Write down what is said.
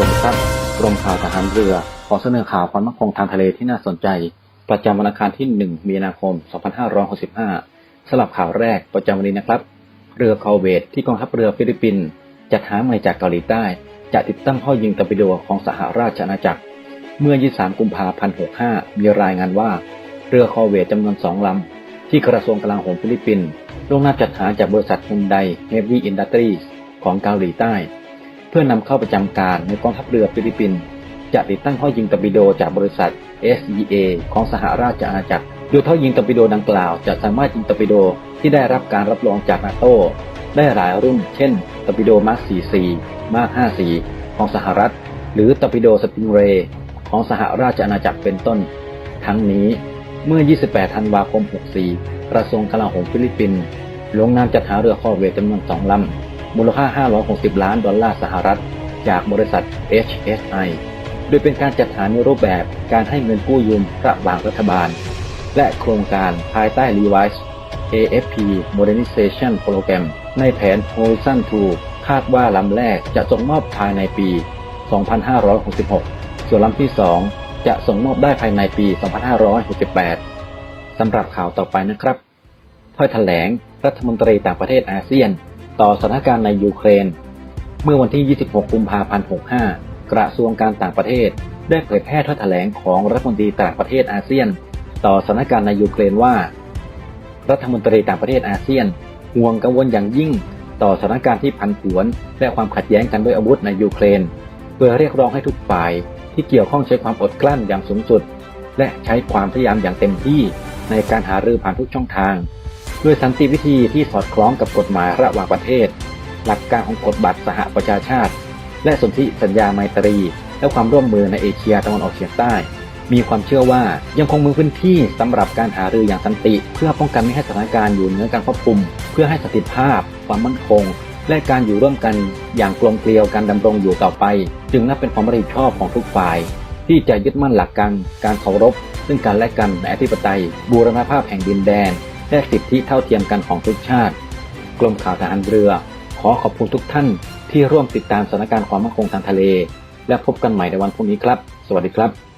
กรมข่าวทหารเรือ ขอเสนอข่าวความมั่นคงทางทะเลที่น่าสนใจ ประจำวันอังคารที่ 1 มีนาคม 2565 สลับข่าวแรกประจำวันนี้นะครับ เรือคอเวตที่กองทัพเรือฟิลิปปินส์จัดหาใหม่จากเกาหลีใต้ จะติดตั้งท่อยิงตอร์ปิโดของสหราชอาณาจักร เมื่อ 23 กุมภาพันธ์ 65 มีรายงานว่า เรือคอเวตจำนวน 2 ลำ ที่กระทรวงกลาโหมฟิลิปปินส์ลงนามจัดหาจากบริษัทฮุนไดเฮฟวี่อินดัสทรีของเกาหลีใต้ เพื่อนำเข้าประจำการในกองทัพเรือฟิลิปปินส์จะติดตั้งท่อยิงตอร์ปิโดจากบริษัท SEA ของสหราชอาณาจักรโดยท่อยิงตอร์ปิโดดังกล่าวจะสามารถยิงตอร์ปิโดที่ได้รับการรับรองจากนาโตได้หลายรุ่น เช่นตอร์ปิโดมาร์ค44มาร์ค54ของสหรัฐ หรือตอร์ปิโดสติงเรย์ของสหราชอาณาจักรเป็นต้น ทั้งนี้เมื่อ 28 ธันวาคม 64 กระทรวงกลาโหมฟิลิปปินส์ลงนามจัดหาเรือคอเวตจำนวน2ลำ มูลค่า 560 ล้านดอลลาร์สหรัฐ จากบริษัท HSI โดยเป็นการจัดหาในรูปแบบการให้เงินกู้ยืมระหว่างรัฐบาล และโครงการภายใต้ Revise AFP Modernization Program ในแผน Horizon 2 คาดว่าลำแรกจะส่งมอบภายในปี 2566 ส่วนลำที่ 2 จะส่งมอบได้ภายในปี 2568 สำหรับข่าวต่อไปนะครับถ้อยแถลงรัฐมนตรีต่างประเทศอาเซียน ต่อสถานการณ์ในยูเครน เมื่อวันที่ 26 กุมภาพันธ์ 65 กระทรวงการต่างประเทศ ได้เผยแพร่ถ้อยแถลงของรัฐมนตรีต่างประเทศอาเซียน ต่อสถานการณ์ในยูเครนว่า รัฐมนตรีต่างประเทศอาเซียนห่วงกังวลอย่างยิ่ง ต่อสถานการณ์ที่พันผวน และความขัดแย้งกันด้วยอาวุธในยูเครน เพื่อเรียกร้องให้ทุกฝ่ายที่เกี่ยวข้องใช้ความอดกลั้นอย่างสูงสุด และใช้ความพยายามอย่างเต็มที่ในการหารือผ่านทุกช่องทาง ด้วยสันติวิธีที่สอดคล้องกับกฎหมายระหว่างประเทศ หลักการของกฎบัตรสหประชาชาติ และสนธิสัญญาไมตรี และความร่วมมือในเอเชียตะวันออกเฉียงใต้ มีความเชื่อว่ายังคงมีพื้นที่สำหรับการหารืออย่างสันติ เพื่อป้องกันไม่ให้สถานการณ์อยู่เหนือการควบคุม เพื่อให้สถิตภาพ ความมั่นคง และการอยู่ร่วมกันอย่างกลมเกลียวการดำรงอยู่ต่อไป จึงนับเป็นความรับผิดชอบของทุกฝ่าย ที่จะยึดมั่นหลักการการเคารพ ซึ่งกันและกันในอธิปไตย บูรณภาพแห่งดินแดน และสิทธิเท่าเทียมกันของทุกชาติ กรมข่าวทหารเรือ ขอขอบคุณทุกท่านที่ร่วมติดตามสถานการณ์ความมั่นคงทางทะเล และพบกันใหม่ในวันพรุ่งนี้ครับ สวัสดีครับ